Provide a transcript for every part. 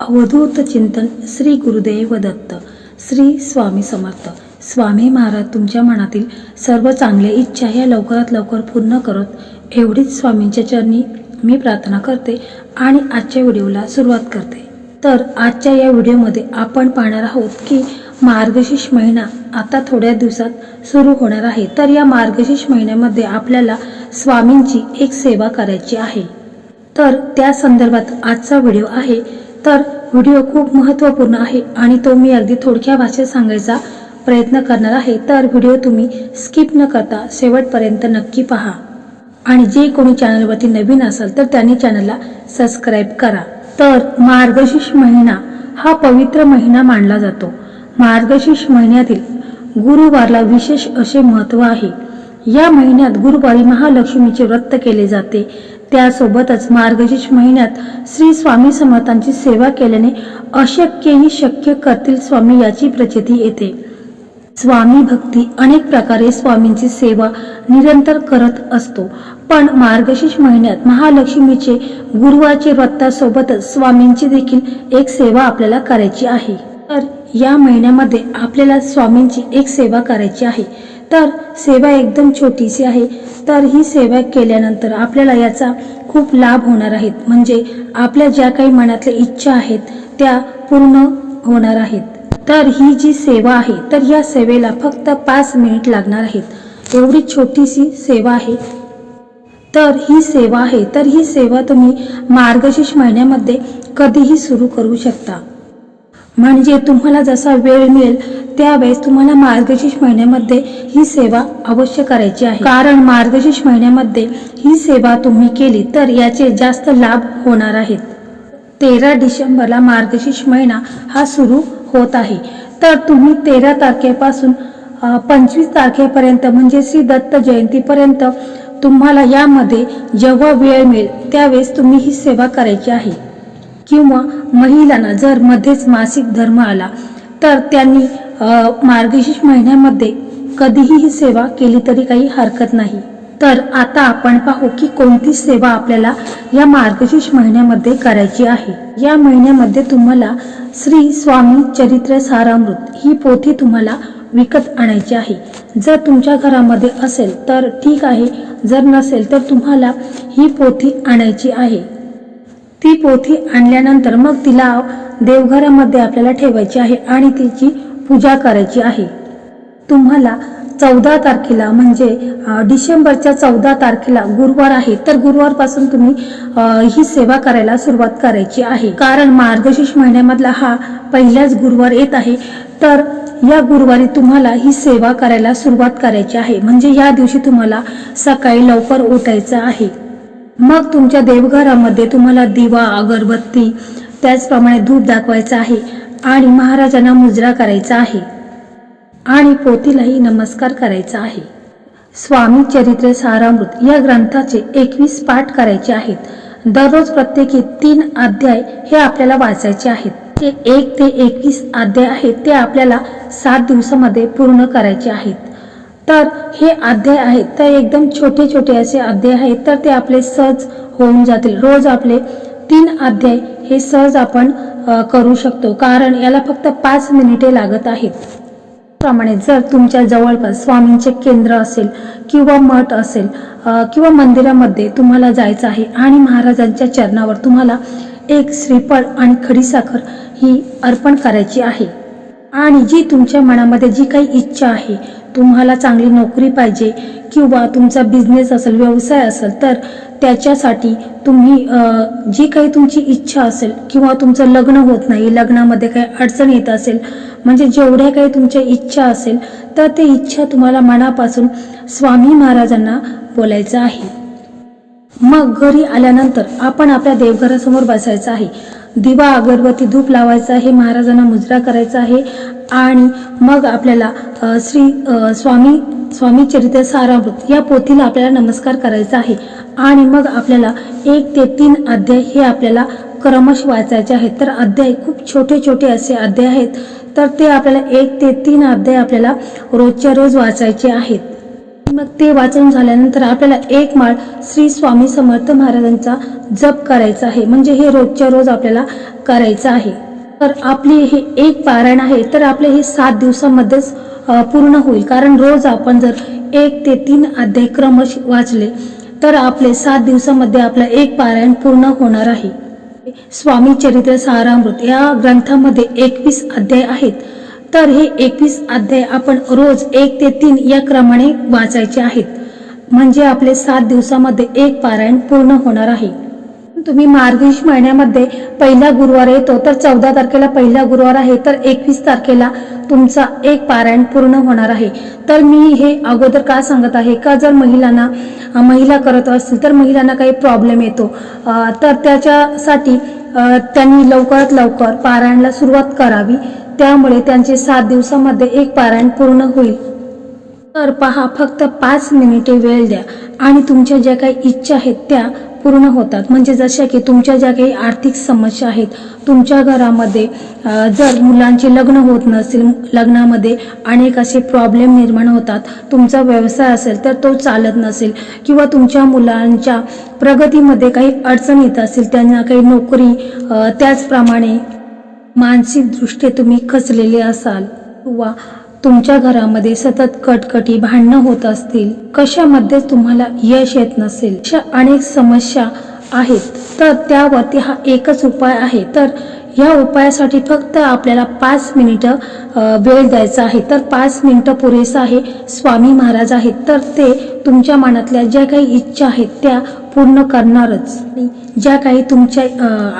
अवधूत चिंतन श्री गुरुदेव दत्त श्री स्वामी समर्थ. स्वामी महाराज तुमच्या मनातील सर्व चांगल्या इच्छा ह्या लवकरात लवकर पूर्ण करत एवढीच स्वामींच्या चरणी मी प्रार्थना करते आणि आजच्या व्हिडिओला सुरुवात करते. तर आजच्या या व्हिडिओमध्ये आपण पाहणार आहोत की मार्गशीर्ष महिना आता थोड्या दिवसात सुरू होणार आहे. तर या मार्गशीर्ष महिन्यामध्ये आपल्याला स्वामींची एक सेवा करायची आहे. तर त्या संदर्भात आजचा व्हिडिओ आहे तर व्हिडिओ खूप महत्त्वपूर्ण आहे आणि तो मी अगदी थोडक्या भाषेत सांगायचा प्रयत्न करणार आहे. तर व्हिडिओ तुम्ही स्किप न करता शेवटपर्यंत नक्की पहा. आणि जे कोणी चॅनलवरती नवीन असाल तर त्यांनी चॅनलला सबस्क्राईब करा. तर मार्गशीर्ष महिना हा पवित्र महिना मानला जातो. मार्गशीर्ष महिन्यातील गुरुवारला विशेष असे महत्त्व आहे. या महिन्यात गुरुवारी महालक्ष्मीचे व्रत केले जाते. त्यासोबतच मार्गशीर्ष महिन्यात श्री स्वामी समर्थांची सेवा केल्याने अशक्यही शक्य करतील स्वामी याची प्रचिती येते. स्वामी भक्ती अनेक प्रकारे स्वामींची सेवा निरंतर करत असतो. पण मार्गशीर्ष महिन्यात महालक्ष्मीचे गुरुवारचे व्रतासोबतच स्वामींची देखील एक सेवा आपल्याला करायची आहे. तर या महिन्यामध्ये आपल्याला स्वामींची एक सेवा करायची आहे. तर सेवा एकदम छोटीशी आहे. तर ही सेवा केल्यानंतर आपल्याला याचा खूप लाभ होणार आहेत. म्हणजे आपल्या ज्या काही मनातल्या इच्छा आहेत त्या पूर्ण होणार आहेत. तर ही जी सेवा आहे तर या सेवेला फक्त पाच मिनिट लागणार आहेत. एवढी छोटीशी सेवा आहे. तर ही सेवा आहे तर ही सेवा तुम्ही मार्गशीर्ष महिन्यामध्ये कधीही सुरू करू शकता. म्हणजे तुम्हाला जसा वेळ मिळेल त्यावेळेस तुम्हाला मार्गशीर्ष महिन्यामध्ये ही सेवा अवश्य करायची आहे. कारण मार्गशीर्ष महिन्यामध्ये ही सेवा तुम्ही केली तर याचे जास्त लाभ होणार आहेत. तेरा डिसेंबरला मार्गशीर्ष महिना हा सुरू होत आहे. तर तुम्ही तेरा तारखेपासून पंचवीस तारखेपर्यंत म्हणजे श्री दत्त जयंतीपर्यंत तुम्हाला यामध्ये जेव्हा वेळ मिळेल त्यावेळेस तुम्ही ही सेवा करायची आहे. किंवा महिलांना जर मध्येच मासिक धर्म आला तर त्यांनी मार्गशीर्ष महिन्यामध्ये कधीही ही सेवा केली तरी काही हरकत नाही. तर आता आपण पाहू की कोणती सेवा आपल्याला या मार्गशीर्ष महिन्यामध्ये करायची आहे. या महिन्यामध्ये तुम्हाला श्री स्वामी चरित्र सारामृत ही पोथी तुम्हाला विकत आणायची आहे. जर तुमच्या घरामध्ये असेल तर ठीक आहे. जर नसेल तर तुम्हाला ही पोथी आणायची आहे. ती पोथी आणल्यानंतर मग तिला देवघरामध्ये आपल्याला ठेवायची आहे आणि तिची पूजा करायची आहे. तुम्हाला चौदा तारखेला म्हणजे डिसेंबरच्या चौदा तारखेला गुरुवार आहे तर गुरुवारपासून तुम्ही ही सेवा करायला सुरुवात करायची आहे. कारण मार्गशीर्ष महिन्यामधला हा पहिलाच गुरुवार येत आहे तर या गुरुवारी तुम्हाला ही सेवा करायला सुरुवात करायची आहे. म्हणजे या दिवशी तुम्हाला सकाळी लवकर उठायचं आहे. मग तुमच्या देवघरामध्ये तुम्हाला दिवा अगरबत्ती त्याचप्रमाणे धूप दाखवायचं आहे. आणि महाराजांना मुजरा करायचा आहे. आणि पोतीलाही नमस्कार करायचा आहे. स्वामी चरित्र सारामृत या ग्रंथाचे एकवीस पाठ करायचे आहेत. दररोज प्रत्येकी तीन अध्याय हे आपल्याला वाचायचे आहेत. ते एक ते एकवीस अध्याय आहेत ते आपल्याला सात दिवसामध्ये पूर्ण करायचे आहेत. तर हे अध्याय आहेत तर एकदम छोटे छोटे असे अध्याय आहेत तर ते आपले सहज होऊन जातील. रोज आपले तीन अध्याय हे सहज आपण करू शकतो. कारण याला फक्त पाच मिनिटे लागत आहेत. प्रमाणे जर तुमच्या जवळपास स्वामींचे केंद्र असेल किंवा मठ असेल किंवा मंदिरामध्ये तुम्हाला जायचं आहे आणि महाराजांच्या चरणावर तुम्हाला एक श्रीफळ आणि खडीसाखर ही अर्पण करायची आहे. आणि जी तुमच्या मनामध्ये जी काही इच्छा आहे तुम्हाला चांगली नोकरी पाहिजे किंवा तुमचा बिझनेस असेल व्यवसाय असेल तर त्याच्यासाठी तुम्ही जी काही तुमची इच्छा असेल किंवा तुमचं लग्न होत नाही लग्नामध्ये काही अडचण येत असेल म्हणजे जेवढ्या काही तुमच्या इच्छा असेल तर ते इच्छा तुम्हाला मनापासून स्वामी महाराजांना बोलायचं आहे. मग घरी आल्यानंतर आपण आपल्या देवघरासमोर बसायचं आहे. दिवा अगरबत्ती धूप लावायचा आहे महाराजांना मुजरा करायचा आहे आणि मग आपल्याला श्री स्वामी स्वामी चरित्र सारामृत या पोथीला आपल्याला नमस्कार करायचा आहे. आणि मग आपल्याला एक ते तीन अध्याय हे आपल्याला क्रमश वाचायचे आहेत. तर अध्याय खूप छोटे छोटे असे अध्याय आहेत. तर ते आपल्याला एक ते तीन अध्याय आपल्याला रोजच्या रोज वाचायचे आहेत. मग ते वाचन झाल्यानंतर आपल्याला एक माळ श्री स्वामी समर्थ महाराजांचा जप करायचा आहे. म्हणजे हे रोजच्या रोज आपल्याला करायचं आहे. तर आपली हे एक पारायण आहे तर आपले हे सात दिवसामध्येच पूर्ण होईल. कारण रोज आपण जर एक ते तीन अध्याय क्रमश वाचले तर आपले सात दिवसामध्ये आपलं एक पारायण पूर्ण होणार आहे. स्वामी चरित्र सारामृत या ग्रंथामध्ये एकवीस अध्याय आहेत. तर हे एकवीस अध्याय आपण रोज एक ते तीन या क्रमाने वाचायचे आहेत. म्हणजे आपले सात दिवसामध्ये एक पारायण पूर्ण होणार आहे. तुम्ही मार्गशीर्ष महिन्यामध्ये पहिला गुरुवार येतो तर चौदा तारखेला पहिला गुरुवार आहे तर एकवीस तारखेला तुमचा एक पारायण पूर्ण होणार आहे. तर मी हे अगोदर का सांगत आहे? का जर महिलांना महिला करत असतील तर महिलांना काही प्रॉब्लेम येतो. तर त्याच्यासाठी त्यांनी लवकरात लवकर पारायणला सुरुवात करावी. त्यामुळे त्यांचे सात दिवसामध्ये एक पारायण पूर्ण होईल. तर पहा फक्त पाच मिनिटे वेळ द्या आणि तुमच्या ज्या काही इच्छा आहेत त्या पूर्ण होतात. म्हणजे जशा की तुमच्या ज्या काही आर्थिक समस्या आहेत तुमच्या घरामध्ये जर मुलांचे लग्न होत नसेल लग्नामध्ये अनेक असे प्रॉब्लेम निर्माण होतात तुमचा व्यवसाय असेल तर तो चालत नसेल किंवा तुमच्या मुलांच्या प्रगतीमध्ये काही अडचण येत असेल त्यांना काही नोकरी त्याचप्रमाणे मानसिकदृष्ट्या तुम्ही खचलेले असाल किंवा तुमच्या घरामध्ये सतत कटकटी भांडणं होत असतील कशामध्ये तुम्हाला यश येत नसेल अशा अनेक समस्या आहेत. तर त्यावरती हा एकच उपाय आहे. तर या उपायासाठी फक्त आपल्याला पाच मिनिटं वेळ द्यायचा आहे. तर पाच मिनिटं पुरेसं आहे. स्वामी महाराज आहेत. तर ते तुमच्या मनातल्या ज्या काही इच्छा आहेत त्या पूर्ण करणारच. ज्या काही तुमच्या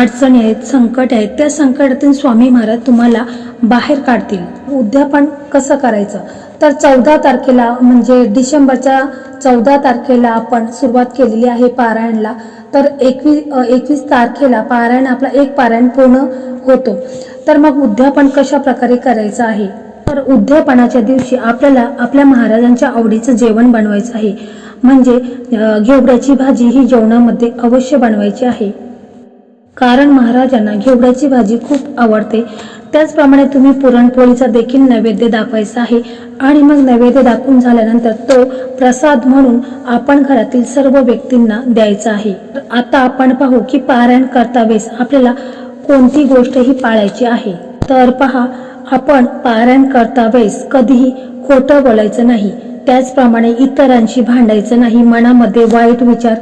अडचणी आहेत संकट आहेत त्या संकटातून स्वामी महाराज तुम्हाला बाहेर काढतील. उद्यापन कसं करायचं? तर चौदा तारखेला म्हणजे डिसेंबरच्या चौदा तारखेला आपण सुरुवात केलेली आहे पारायणला. तर एकवीस एकवीस तारखेला पारायण आपला एक पारायण पूर्ण होतो. तर मग उद्यापन कशा प्रकारे करायचं आहे? तर उद्यापनाच्या दिवशी आपल्याला आपल्या महाराजांच्या आवडीचं जेवण बनवायचं आहे. म्हणजे घेवड्याची भाजी ही जेवणामध्ये अवश्य बनवायची आहे. कारण महाराजांना घेवड्याची भाजी खूप आवडते. त्याचप्रमाणे तुम्ही पुरणपोळीचा देखील नैवेद्य दाखवायचा आहे आणि मग नैवेद्य दाखवून झाल्यानंतर तो प्रसाद म्हणून आपण घरातील सर्व व्यक्तींना द्यायचा आहे. आता आपण पाहू की पारायण करता वेळेस आपल्याला कोणती गोष्ट ही पाळायची आहे. तर पहा आपण पारायण करता वेळेस कधीही खोटं बोलायचं नाही. त्याचप्रमाणे इतरांशी भांडायचं नाही मनामध्ये वाईट विचार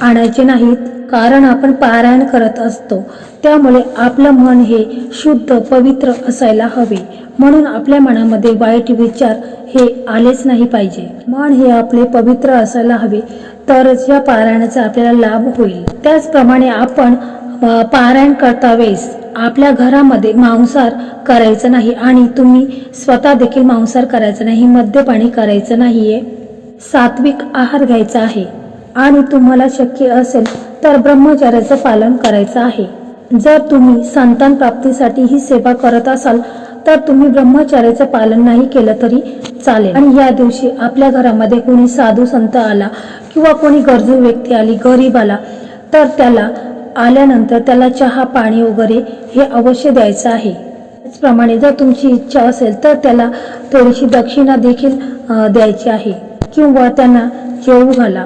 आणायचे नाहीत. कारण आपण पारायण करत असतो. त्यामुळे आपलं मन हे शुद्ध पवित्र असायला हवे. म्हणून आपल्या मनामध्ये वाईट विचार हे आलेच नाही पाहिजे. मन हे आपले पवित्र असायला हवे तरच या पारायणाचा आपल्याला लाभ होईल. त्याचप्रमाणे आपण पारायण करता वेळेस आपल्या घरामध्ये मांसाहार करायचं नाही आणि तुम्ही स्वतः देखील मांसाहार करायचं नाही मद्यपाणी करायचं नाहीये. सात्विक आहार घ्यायचा आहे. आणि तुम्हाला शक्य असेल तर ब्रह्मचर्याचं पालन करायचं आहे. जर तुम्ही संतान प्राप्तीसाठी ही सेवा करत असाल तर तुम्ही ब्रह्मचर्याचं पालन नाही केलं तरी चालेल. आणि या दिवशी आपल्या घरामध्ये कोणी साधू संत आला किंवा कोणी गरजू व्यक्ती आली गरीब आला तर त्याला आल्यानंतर त्याला चहा पाणी वगैरे हे अवश्य द्यायचं आहे. त्याचप्रमाणे जर तुमची इच्छा असेल तर त्याला थोडीशी दक्षिणा देखील द्यायची आहे. किंवा त्यांना जेवू घाला.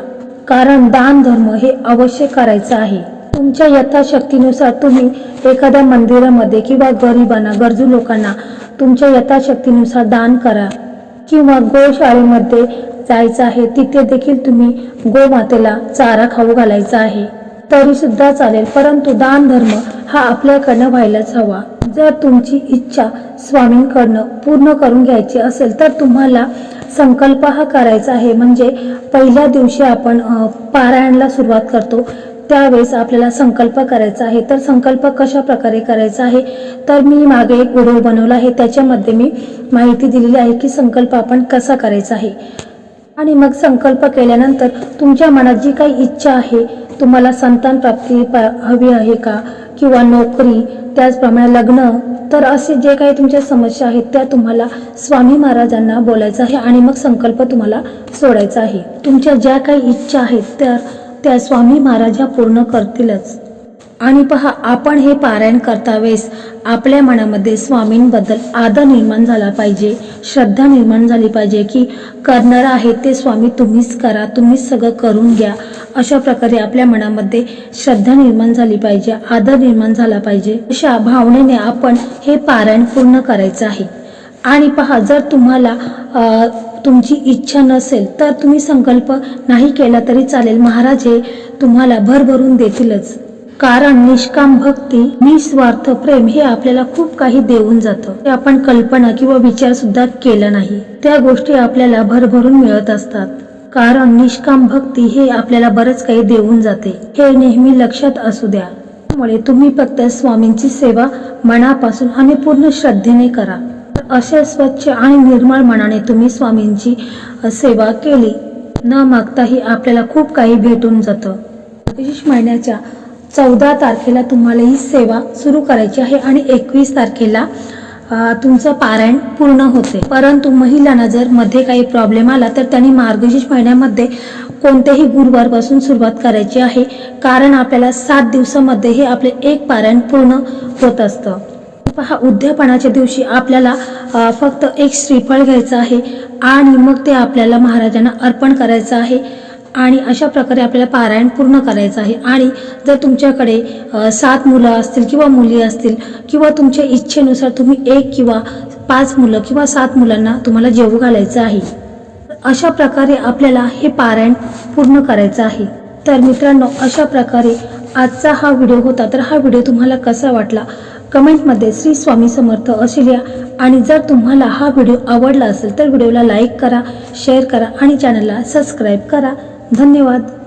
कारण दान धर्म हे अवश्य करायचं आहे. तुमच्या यथाशक्तीनुसार तुम्ही एखाद्या मंदिरामध्ये किंवा गरिबांना गरजू लोकांना तुमच्या यथाशक्तीनुसार दान करा. किंवा गोशाळेमध्ये जायचं आहे तिथे देखील तुम्ही गोमातेला चारा खाऊ घालायचा आहे. तरी सुद्धा चालेल परंतु दान धर्म हा आपल्याकडनं व्हायलाच हवा. जर तुमची इच्छा स्वामींकडनं पूर्ण करून घ्यायची असेल तर तुम्हाला संकल्प हा करायचा आहे. म्हणजे पहिल्या दिवशी आपण पारायणला सुरुवात करतो. त्यावेळेस आपल्याला संकल्प करायचा आहे. तर संकल्प कशा प्रकारे करायचा आहे? तर मी मागे एक व्हिडिओ बनवला आहे. त्याच्यामध्ये मी माहिती दिलेली आहे की संकल्प आपण कसा करायचा आहे. आणि मग संकल्प केल्यानंतर तुमच्या मनात जी काही इच्छा आहे तुम्हाला संतान प्राप्ती प हवी आहे का? किंवा नोकरी त्याचप्रमाणे लग्न तर असे जे काही तुमच्या समस्या आहेत त्या तुम्हाला स्वामी महाराजांना बोलायचं आहे आणि मग संकल्प तुम्हाला सोडायचा आहे. तुमच्या ज्या काही इच्छा आहेत त्या त्या स्वामी महाराज ह्या पूर्ण करतीलच. आणि पहा आपण हे पारायण करता वेळेस आपल्या मनामध्ये स्वामींबद्दल आदर निर्माण झाला पाहिजे श्रद्धा निर्माण झाली पाहिजे की करणार आहे ते स्वामी तुम्हीच करा तुम्हीच सगळं करून घ्या. अशा प्रकारे आपल्या मनामध्ये श्रद्धा निर्माण झाली पाहिजे आदर निर्माण झाला पाहिजे. अशा भावनेने आपण हे पारायण पूर्ण करायचं आहे. आणि पहा जर तुम्हाला तुमची इच्छा नसेल तर तुम्ही संकल्प नाही केला तरी चालेल. महाराज हे तुम्हाला भरभरून देतीलच. कारण निष्काम भक्ती निस्वार्थ प्रेम हे आपल्याला खूप काही देऊन जातं. ते आपण कल्पना किंवा विचार सुद्धा केला नाही. त्या गोष्टी आपल्याला भरभरून मिळत असतात. कारण निष्काम भक्ती हे आपल्याला बरंच काही देऊन जाते. हे नेहमी लक्षात असू द्या. त्यामुळे तुम्ही फक्त स्वामींची सेवा मनापासून आणि पूर्ण श्रद्धेने करा. अशा स्वच्छ आणि निर्मळ मनाने तुम्ही स्वामींची सेवा केली न मागताही आपल्याला खूप काही भेटून जातं. विशेष महिन्याच्या चौदा तारखेला तुम्हाला ही सेवा सुरू करायची आहे आणि एकवीस तारखेला तुमचं पारायण पूर्ण होते. परंतु महिलांना जर मध्ये काही प्रॉब्लेम आला तर त्यांनी मार्गशीर्ष महिन्यामध्ये कोणत्याही गुरुवारपासून सुरुवात करायची आहे. कारण आपल्याला सात दिवसामध्ये हे आपले एक पारायण पूर्ण होत असतं. पहा उद्यापनाच्या दिवशी आपल्याला फक्त एक श्रीफळ घ्यायचं आहे आणि मग ते आपल्याला महाराजांना अर्पण करायचं आहे. आणि अशा प्रकारे आपल्याला पारायण पूर्ण करायचं आहे. आणि जर तुमच्याकडे सात मुलं असतील किंवा मुली असतील किंवा तुमच्या इच्छेनुसार तुम्ही एक किंवा पाच मुलं किंवा सात मुलांना तुम्हाला जेवू घालायचं आहे. अशा प्रकारे आपल्याला हे पारायण पूर्ण करायचं आहे. तर मित्रांनो अशा प्रकारे आजचा हा व्हिडिओ होता तर हा व्हिडिओ तुम्हाला कसा वाटला? कमेंटमध्ये श्री स्वामी समर्थ असे लिहा. आणि जर तुम्हाला हा व्हिडिओ आवडला असेल तर व्हिडिओला लाईक करा शेअर करा आणि चॅनलला सबस्क्राईब करा. धन्यवाद.